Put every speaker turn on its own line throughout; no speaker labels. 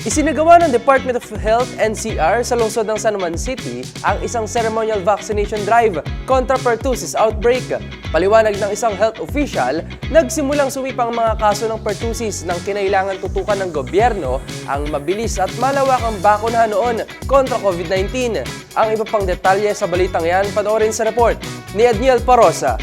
Isinagawa ng Department of Health NCR sa lungsod ng San Juan City ang isang ceremonial vaccination drive kontra pertussis outbreak. Paliwanag ng isang health official, nagsimulang sumipang mga kaso ng pertussis nang kinailangan tutukan ng gobyerno ang mabilis at malawakang bakunahan noon kontra COVID-19. Ang iba pang detalye sa balitang yan, panoorin sa report ni Edniel Parosa.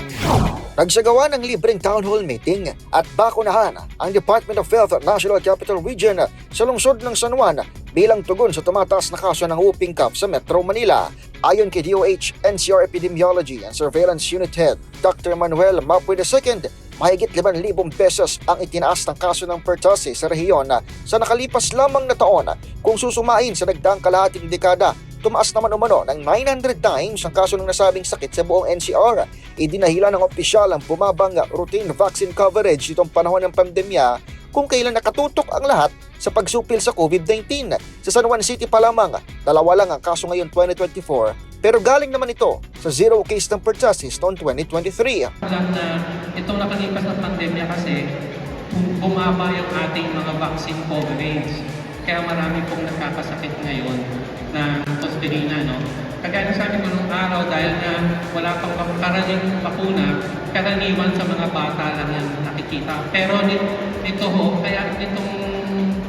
Nagsagawa ng libreng town hall meeting at bakunahan ang Department of Health at National Capital Region sa lungsod ng San Juan bilang tugon sa tumataas na kaso ng whooping cough sa Metro Manila. Ayon kay DOH NCR Epidemiology and Surveillance Unit Head Dr. Manuel Mapuy II, mahigit 5,000 pesos ang itinaas ng kaso ng pertussis sa rehiyon sa nakalipas lamang na taon kung susumain sa nagdaang kalahating dekada tumaas naman umano ng 900 times ang kaso ng nasabing sakit sa buong NCR. Idinahila ng opisyal ang bumabang routine vaccine coverage nitong panahon ng pandemya kung kailan nakatutok ang lahat sa pagsupil sa COVID-19. Sa San Juan City pa lamang, dalawa lang ang kaso ngayon 2024 pero galing naman ito sa zero case ng pertussis noong 2023.
lang na itong nakalipas na pandemya kasi bum- bumaba yung ating mga vaccine coverage. Kaya marami pong nakakasakit ngayon na hospirina, no? Kagaya sabi ko nung araw, dahil na wala pang karaning bakuna, karaniwan sa mga bata lang yan nakikita. Pero nit- nito ho, kaya nitong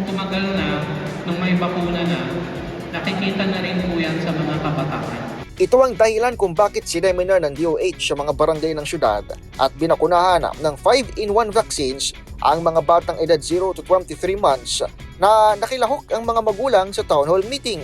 tumagal na, nung may bakuna na, nakikita na rin po yan sa mga kabataan.
Ito ang dahilan kung bakit sineminar ng DOH sa mga barangay ng syudad at binakunahan ng 5-in-1 vaccines ang mga batang edad 0 to 23 months na nakilahok ang mga magulang sa town hall meeting.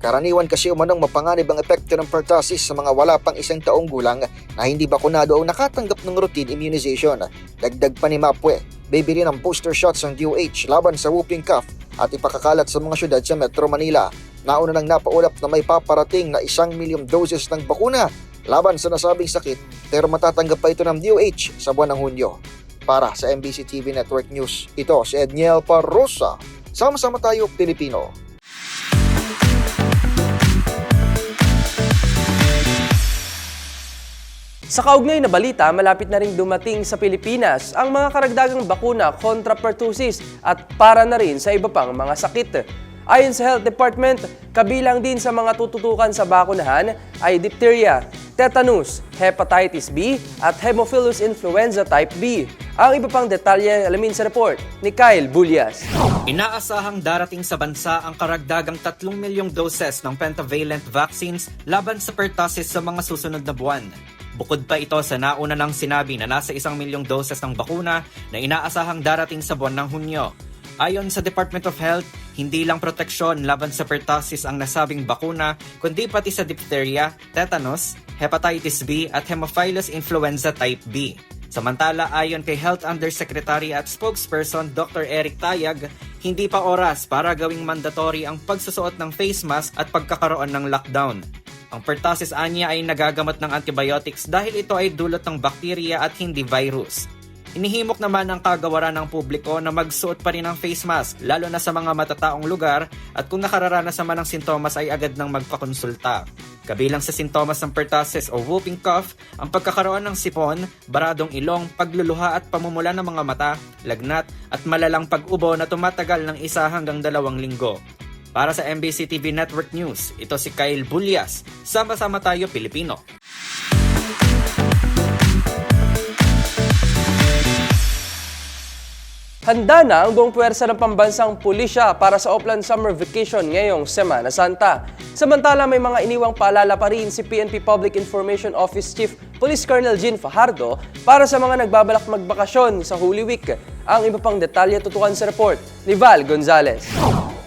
Karaniwan kasi umanong mapanganib ang epekto ng pertussis sa mga wala pang isang taong gulang na hindi bakunado o nakatanggap ng routine immunization. Dagdag pa ni Mapwe, bibili ng booster shots ng DOH laban sa whooping cough at ipakakalat sa mga syudad sa Metro Manila. Nauna nang napaulap na may paparating na isang milyong doses ng bakuna laban sa nasabing sakit pero matatanggap pa ito ng DOH sa buwan ng Hunyo. Para sa MBC TV Network News, ito si Edniel Parrosa. Sama-sama tayo, Pilipino.
Sa kaugnay na balita, malapit na rin dumating sa Pilipinas ang mga karagdagang bakuna kontra pertussis at para na rin sa iba pang mga sakit. Ayon sa Health Department, kabilang din sa mga tututukan sa bakunahan ay diphtheria, tetanus, hepatitis B at Haemophilus influenza type B. Ang iba pang detalye alamin sa report ni Kyle Bulyas.
Inaasahang darating sa bansa ang karagdagang 3 milyong doses ng pentavalent vaccines laban sa pertussis sa mga susunod na buwan. Bukod pa ito sa nauna nang sinabi na nasa isang milyong doses ng bakuna na inaasahang darating sa buwan ng Hunyo. Ayon sa Department of Health, hindi lang proteksyon laban sa pertussis ang nasabing bakuna, kundi pati sa diphtheria, tetanus, hepatitis B at Haemophilus influenza type B. Samantala, ayon kay Health Undersecretary at Spokesperson Dr. Eric Tayag, hindi pa oras para gawing mandatory ang pagsusuot ng face mask at pagkakaroon ng lockdown. Ang pertussis anya ay nagagamot ng antibiotics dahil ito ay dulot ng bakterya at hindi virus. Inihimok naman ng kagawaran ng publiko na magsuot pa rin ng face mask lalo na sa mga matataong lugar at kung nakararanas naman ng sintomas ay agad nang magpakonsulta. Kabilang sa sintomas ng pertussis o whooping cough, ang pagkakaroon ng sipon, baradong ilong, pagluluha at pamumula ng mga mata, lagnat at malalang pag-ubo na tumatagal ng isa hanggang dalawang linggo. Para sa MBC TV Network News, ito si Kyle Bulyas. Sama-sama tayo Pilipino.
Handa na ang buong puwersa ng pambansang pulisya para sa Oplan Summer Vacation ngayong Semana Santa. Samantala may mga iniwang paalala pa rin si PNP Public Information Office Chief Police Colonel Jean Fajardo para sa mga nagbabalak magbakasyon sa Holy Week. Ang iba pang detalye tutukan sa report ni Val Gonzalez.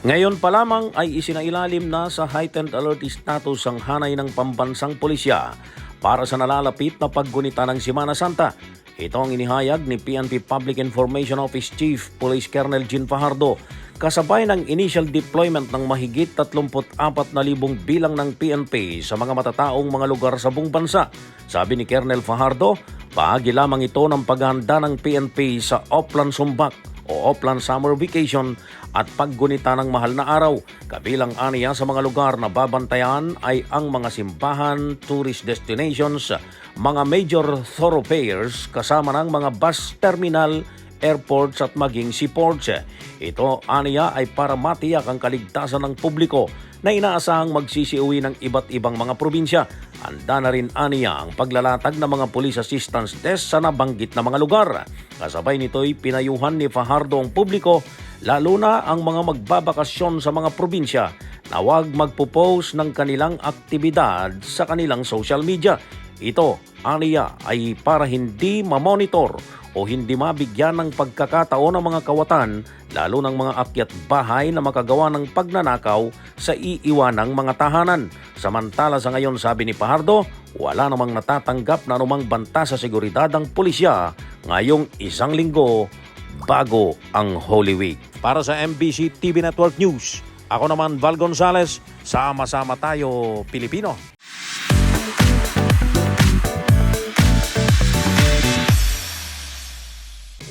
Ngayon pa lamang ay isinailalim na sa heightened alert status ang hanay ng pambansang pulisya para sa nalalapit na paggunita ng Simana Santa. Ito ang inihayag ni PNP Public Information Office Chief Police Colonel Jean Fajardo kasabay ng initial deployment ng mahigit 34,000 bilang ng PNP sa mga matataong mga lugar sa buong bansa. Sabi ni Colonel Fajardo, bahagi lamang ito ng paghahanda ng PNP sa Oplan Sumbak o Oplan Summer Vacation at paggunita ng mahal na araw. Kabilang aniya sa mga lugar na babantayan ay ang mga simbahan, tourist destinations, mga major thoroughfares kasama ng mga bus terminal, airports at maging seaports. Ito aniya ay para matiyak ang kaligtasan ng publiko na inaasahang magsisiuwi ng iba't ibang mga probinsya. Handa na rin aniya ang paglalatag ng mga police assistance desk sa nabanggit na mga lugar. Kasabay nito'y pinayuhan ni Fajardo ang publiko lalo na ang mga magbabakasyon sa mga probinsya na huwag magpo-post ng kanilang aktibidad sa kanilang social media. Ito, aniya, ay para hindi mamonitor o hindi mabigyan ng pagkakataon ng mga kawatan lalo ng mga akyat bahay na makagawa ng pagnanakaw sa iiwanang mga tahanan. Samantala sa ngayon sabi ni Pahardo, wala namang natatanggap na anumang banta sa seguridad ang pulisya ngayong isang linggo bago ang Holy Week. Para sa MBC TV Network News, ako naman Val Gonzales, sama-sama tayo Pilipino.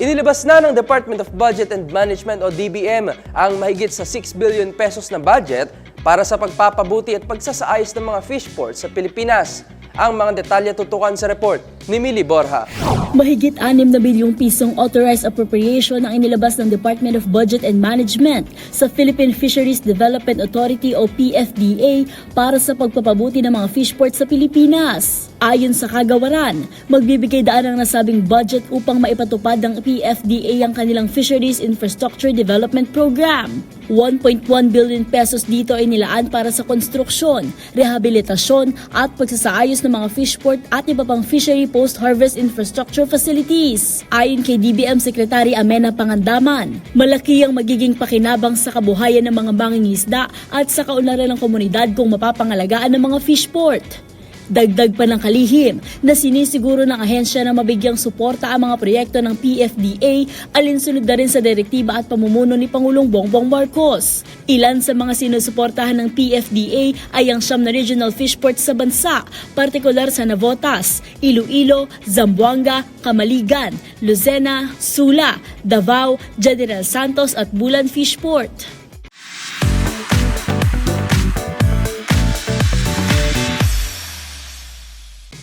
Inilabas na ng Department of Budget and Management o DBM ang mahigit sa 6 billion pesos na budget para sa pagpapabuti at pagsasaayos ng mga fish ports sa Pilipinas. Ang mga detalye tutukan sa report ni Millie Borja.
Mahigit 6 na bilyong pisong authorized appropriation ang inilabas ng Department of Budget and Management sa Philippine Fisheries Development Authority o PFDA para sa pagpapabuti ng mga fish ports sa Pilipinas. Ayon sa kagawaran, magbibigay daan ang nasabing budget upang maipatupad ng PFDA ang kanilang Fisheries Infrastructure Development Program. 1.1 billion pesos dito ay nilaan para sa konstruksyon, rehabilitasyon at pagsasaayos ng mga fish port at iba pang fishery post-harvest infrastructure facilities. Ayon kay DBM Secretary Amena Pangandaman, malaki ang magiging pakinabang sa kabuhayan ng mga mangingisda at sa kaunlaran ng komunidad kung mapapangalagaan ng mga fish port. Dagdag pa ng kalihim na sinisiguro ng ahensya na mabigyang suporta ang mga proyekto ng PFDA alinsunod na rin sa direktiba at pamumuno ni Pangulong Bongbong Marcos. Ilan sa mga sinusuportahan ng PFDA ay ang siyam na regional fish ports sa bansa, partikular sa Navotas, Iloilo, Zamboanga, Camaligan, Lucena, Sula, Davao, General Santos at Bulan Fish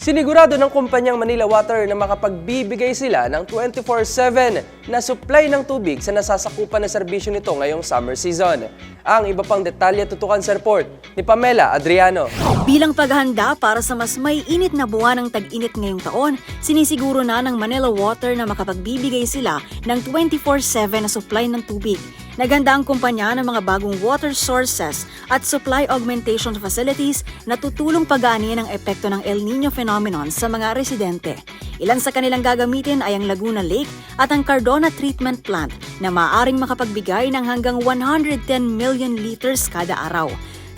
Sinigurado ng kumpanyang Manila Water na makapagbibigay sila ng 24-7 na supply ng tubig sa nasasakupan na serbisyo nito ngayong summer season. Ang iba pang detalye tutukan sa report ni Pamela Adriano.
Bilang paghahanda para sa mas may init na buwan ng tag-init ngayong taon, sinisiguro na ng Manila Water na makapagbibigay sila ng 24-7 na supply ng tubig. Naganda ang kumpanya ng mga bagong water sources at supply augmentation facilities na tutulong pag-aanihin ang epekto ng El Nino phenomenon sa mga residente. Ilan sa kanilang gagamitin ay ang Laguna Lake at ang Cardona Treatment Plant na maaaring makapagbigay ng hanggang 110 million liters kada araw.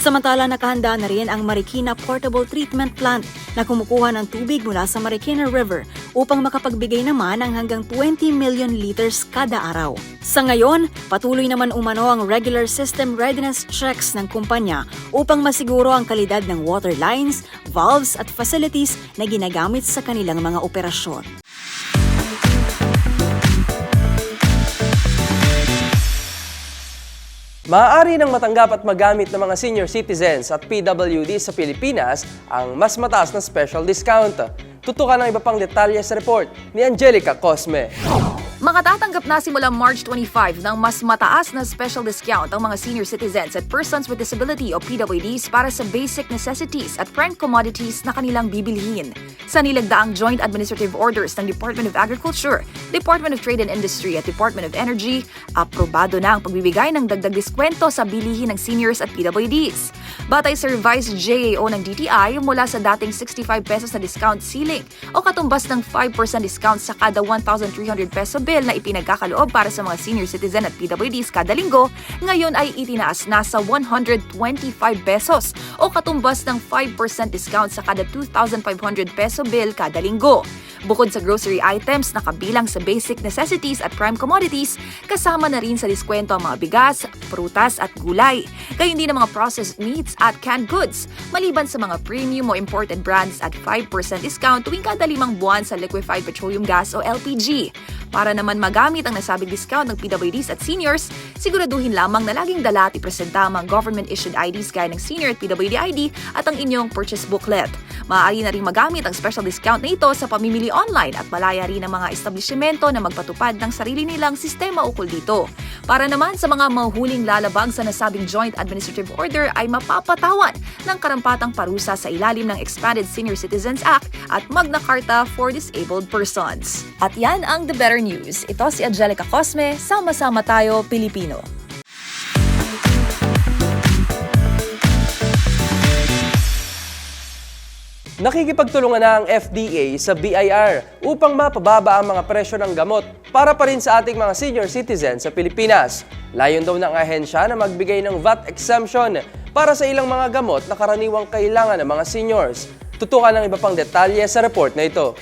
Samantala nakahanda na rin ang Marikina Portable Treatment Plant na kumukuha ng tubig mula sa Marikina River upang makapagbigay naman ng hanggang 20 million liters kada araw. Sa ngayon, patuloy naman umano ang regular system readiness checks ng kumpanya upang masiguro ang kalidad ng water lines, valves at facilities na ginagamit sa kanilang mga operasyon.
Maaari nang matanggap at magamit ng mga senior citizens at PWD sa Pilipinas ang mas mataas na special discount. Tutukan ng iba pang detalye sa report ni Angelica Cosme.
Makatatanggap na simula March 25 ng mas mataas na special discount ang mga senior citizens at persons with disability o PWDs para sa basic necessities at prime commodities na kanilang bibilhin. Sa nilagdaang joint administrative orders ng Department of Agriculture, Department of Trade and Industry at Department of Energy, aprobado na ang pagbibigay ng dagdag diskwento sa bilihin ng seniors at PWDs. Batay sa revised JAO ng DTI mula sa dating 65 pesos na discount ceiling o katumbas ng 5% discount sa kada 1,300 peso bill na ipinagkakaloob para sa mga senior citizen at PWDs kada linggo, ngayon ay itinaas na sa 125 pesos o katumbas ng 5% discount sa kada 2,500 peso bill kada linggo. Bukod sa grocery items na kabilang sa basic necessities at prime commodities, kasama na rin sa diskwento ang mga bigas, prutas at gulay. Gayun din ang mga processed meats at canned goods, maliban sa mga premium o imported brands at 5% discount tuwing kada limang buwan sa liquefied petroleum gas o LPG. Para naman magamit ang nasabing discount ng PWDs at seniors, siguraduhin lamang na laging dala at ipresenta ang mga government-issued IDs gaya ng senior at PWD ID at ang inyong purchase booklet. Maaari na rin magamit ang special discount na ito sa pamimili online at malaya rin ang mga establishmento na magpatupad ng sarili nilang sistema ukol dito. Para naman sa mga mahuhuling lalabag sa nasabing Joint Administrative Order ay mapapatawan ng karampatang parusa sa ilalim ng Expanded Senior Citizens Act at Magna Carta for Disabled Persons. At yan ang The Better News. Ito si Angelica Cosme, Sama-sama Tayo, Pilipino.
Nakikipagtulungan na ang FDA sa BIR upang mapababa ang mga presyo ng gamot para pa rin sa ating mga senior citizens sa Pilipinas. Layon daw ng ahensya na magbigay ng VAT exemption para sa ilang mga gamot na karaniwang kailangan ng mga seniors. Tutukan ng iba pang detalye sa report na ito.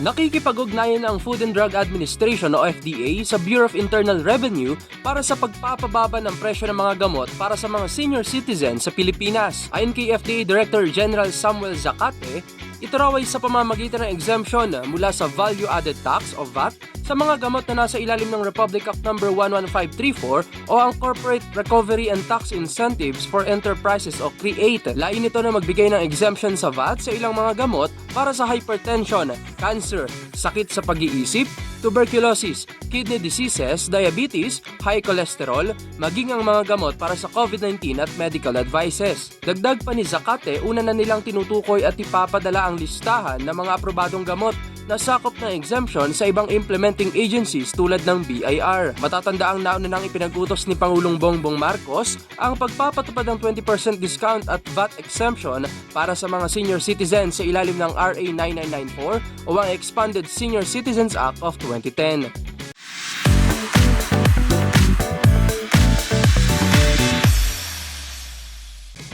Nakikipag-ugnayan ang Food and Drug Administration o FDA sa Bureau of Internal Revenue para sa pagpapababa ng presyo ng mga gamot para sa mga senior citizens sa Pilipinas. Ayon kay FDA Director General Samuel Zacate, ito raw ay sa pamamagitan ng exemption mula sa Value Added Tax o VAT sa mga gamot na nasa ilalim ng Republic Act No. 11534 o ang Corporate Recovery and Tax Incentives for Enterprises o CREATE. Lain ito na magbigay ng exemption sa VAT sa ilang mga gamot para sa hypertension, cancer, sakit sa pag-iisip, tuberculosis, kidney diseases, diabetes, high cholesterol, maging ang mga gamot para sa COVID-19 at medical advices. Dagdag pa ni Zakate, una na nilang tinutukoy at ipapadala ang listahan ng mga aprobadong gamot na sakop ng exemption sa ibang implementing agencies tulad ng BIR. Matatanda ang nauna nang ipinagutos ni Pangulong Bongbong Marcos ang pagpapatupad ng 20% discount at VAT exemption para sa mga senior citizens sa ilalim ng RA 9994 o ang Expanded Senior Citizens Act of 2010.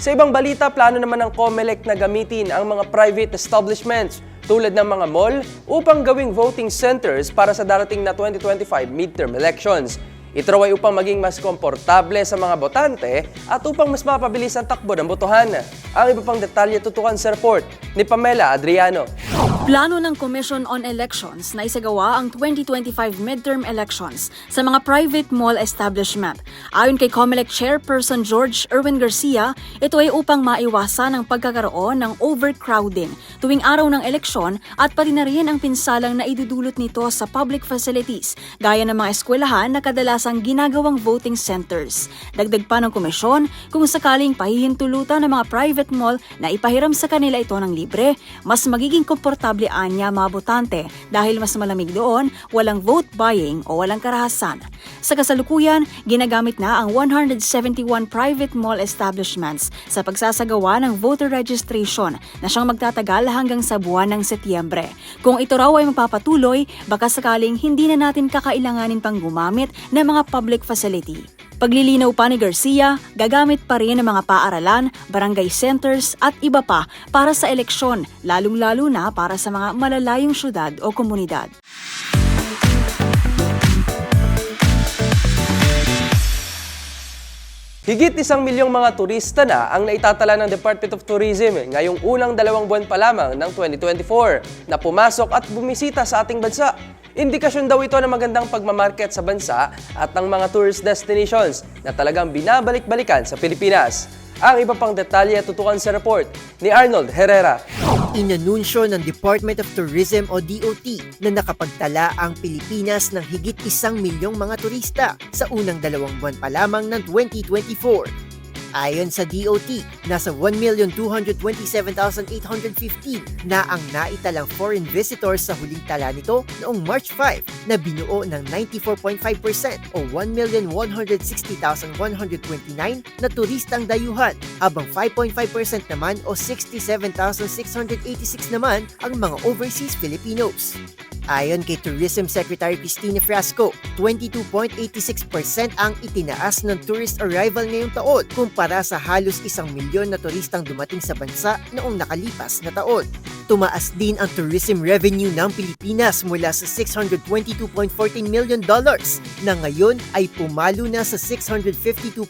Sa ibang balita, plano naman ng COMELEC na gamitin ang mga private establishments tulad ng mga mall upang gawing voting centers para sa darating na 2025 midterm elections. Ito raw ay upang maging mas komportable sa mga botante at upang mas mapabilis ang takbo ng botohan. Ang iba pang detalye tutukan sa report ni Pamela Adriano.
Plano ng Commission on Elections na isagawa ang 2025 midterm elections sa mga private mall establishment. Ayon kay COMELEC Chairperson George Erwin Garcia, ito ay upang maiwasan ang pagkakaroon ng overcrowding tuwing araw ng eleksyon at pati na rin ang pinsalang na idudulot nito sa public facilities gaya ng mga eskwelahan na kadalasang ginagawang voting centers. Dagdag pa ng komisyon, kung sakaling pahihintulutan ng mga private mall na ipahiram sa kanila ito ng libre, mas magiging komportable anya mga botante dahil mas malamig doon, walang vote buying o walang karahasan. Sa kasalukuyan, ginagamit na ang 171 private mall establishments sa pagsasagawa ng voter registration na siyang magtatagal hanggang sa buwan ng Setyembre. Kung ito raw ay mapapatuloy, baka sakaling hindi na natin kakailanganin pang gumamit ng mga public facility. Paglilinaw pa ni Garcia, gagamit pa rin ng mga paaralan, barangay centers at iba pa para sa eleksyon, lalong-lalo na para sa mga malalayong syudad o komunidad.
Higit isang milyong mga turista na ang naitatala ng Department of Tourism ngayong unang dalawang buwan pa lamang ng 2024 na pumasok at bumisita sa ating bansa. Indikasyon daw ito ng magandang pagmamarket sa bansa at ng mga tourist destinations na talagang binabalik-balikan sa Pilipinas. Ang iba pang detalye tutukan sa report ni Arnold Herrera.
Inanunsyo ng Department of Tourism o DOT na nakapagtala ang Pilipinas ng higit isang milyong mga turista sa unang dalawang buwan pa lamang ng 2024. Ayon sa DOT, nasa 1,227,815 na ang naitalang foreign visitors sa huling tala nito noong March 5 na binuo ng 94.5% o 1,160,129 na turistang dayuhan habang 5.5% naman o 67,686 naman ang mga overseas Filipinos. Ayon kay Tourism Secretary Cristina Frasco, 22.86% ang itinaas ng tourist arrival ngayong taon kumpara sa halos isang milyon na turistang dumating sa bansa noong nakalipas na taon. Tumaas din ang tourism revenue ng Pilipinas mula sa 622.14 million dollars na ngayon ay pumalo na sa 652.26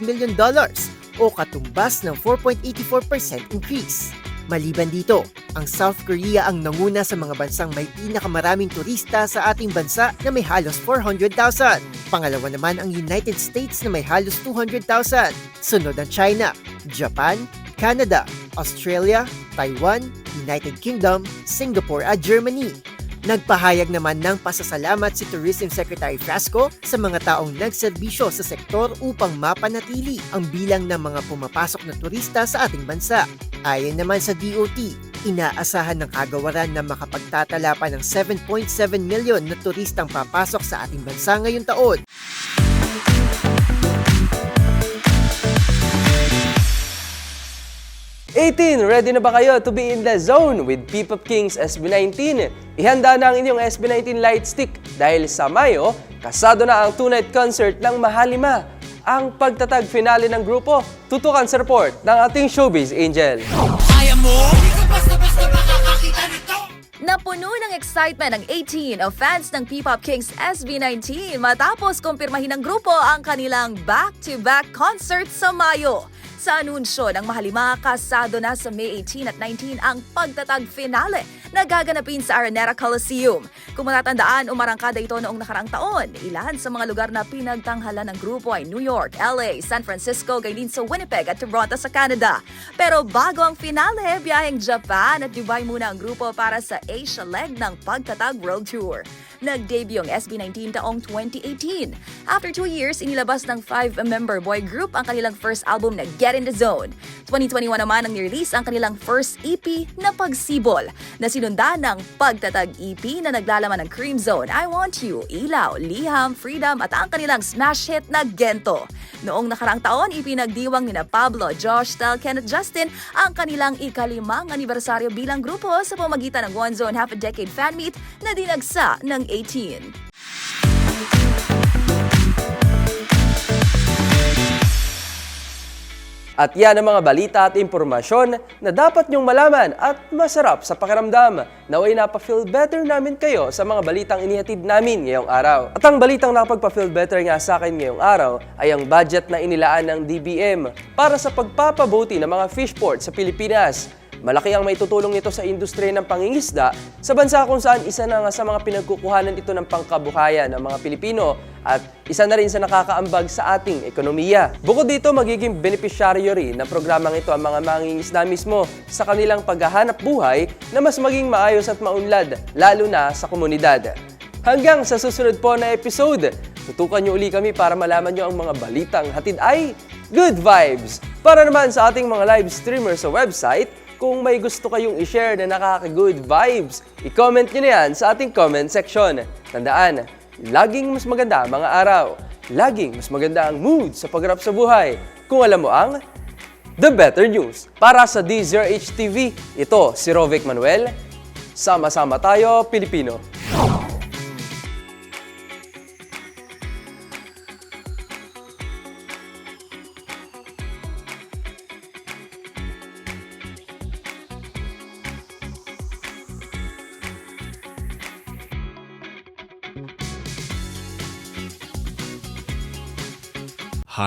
million dollars o katumbas ng 4.84% increase. Maliban dito, ang South Korea ang nanguna sa mga bansang may pinakamaraming turista sa ating bansa na may halos 400,000. Pangalawa naman ang United States na may halos 200,000. Sunod ang China, Japan, Canada, Australia, Taiwan, United Kingdom, Singapore at Germany. Nagpahayag naman ng pasasalamat si Tourism Secretary Frasco sa mga taong nagserbisyo sa sektor upang mapanatili ang bilang ng mga pumapasok na turista sa ating bansa. Ayon naman sa DOT, inaasahan ng kagawaran na makapagtatala pa ng 7.7 milyon na turistang papasok sa ating bansa ngayong taon.
Eighteen, ready na ba kayo to be in the zone with P-Pop Kings SB19? Ihanda na ang inyong SB19 light stick dahil sa Mayo, kasado na ang two-night concert ng Mahalima. Ang pagtatag finale ng grupo, tutukan sa report ng ating showbiz angel.
Napuno ng excitement ang 18 of fans ng P-Pop Kings SB19 matapos kumpirmahin ng grupo ang kanilang back-to-back concert sa Mayo. Sa anunsyo ng Mahalima, kasado na sa May 18 at 19 ang pagtatag finale na gaganapin sa Araneta Coliseum. Kung matatandaan, umarangkada ito noong nakarang taon. Ilan sa mga lugar na pinagtanghala ng grupo ay New York, LA, San Francisco, gayon sa Winnipeg at Toronto sa Canada. Pero bago ang finale, biyaheng Japan at Dubai muna ang grupo para sa Asia leg ng Pagtatag World Tour. Nag-debut ang SB19 taong 2018. After two years, inilabas ng five-member boy group ang kanilang first album na Get in the Zone. 2021 naman ang nirelease ang kanilang first EP na Pagsibol na sinundan ng Pagtatag EP na naglalaman ng Cream Zone, I Want You, Ilaw, Liham, Freedom at ang kanilang smash hit na Gento. Noong nakarang taon, ipinagdiwang ni na Pablo, Josh, Tel, Ken at Justin ang kanilang ikalimang anibersaryo bilang grupo sa pamagitan ng One Zone Half a Decade Fan Meet na dinagsa ng 18.
At yan ang mga balita at impormasyon na dapat niyong malaman at masarap sa pakiramdam. Naway napafeel better namin kayo sa mga balitang inihatid namin ngayong araw. At ang balitang nakapagpa-feel better nga sa akin ngayong araw ay ang budget na inilaan ng DBM para sa pagpapabuti ng mga fish port sa Pilipinas. Malaki ang maitutulong nito sa industriya ng pangingisda sa bansa kung saan isa na nga sa mga pinagkukuhanan ito ng pangkabuhayan ng mga Pilipino at isa na rin sa nakakaambag sa ating ekonomiya. Bukod dito, magiging beneficiaryo rin ng programang ito ang mga mangingisda mismo sa kanilang paghahanap buhay na mas maging maayos at maunlad, lalo na sa komunidad. Hanggang sa susunod po na episode, tutukan niyo uli kami para malaman niyo ang mga balitang hatid ay Good Vibes! Para naman sa ating mga live streamers sa website, kung may gusto kayong i-share na nakaka-good vibes, i-comment nyo na yan sa ating comment section. Tandaan, laging mas maganda ang mga araw. Laging mas maganda ang mood sa pagharap sa buhay. Kung alam mo ang The Better News. Para sa DZRH TV, ito si Rovic Manuel. Sama-sama tayo, Pilipino.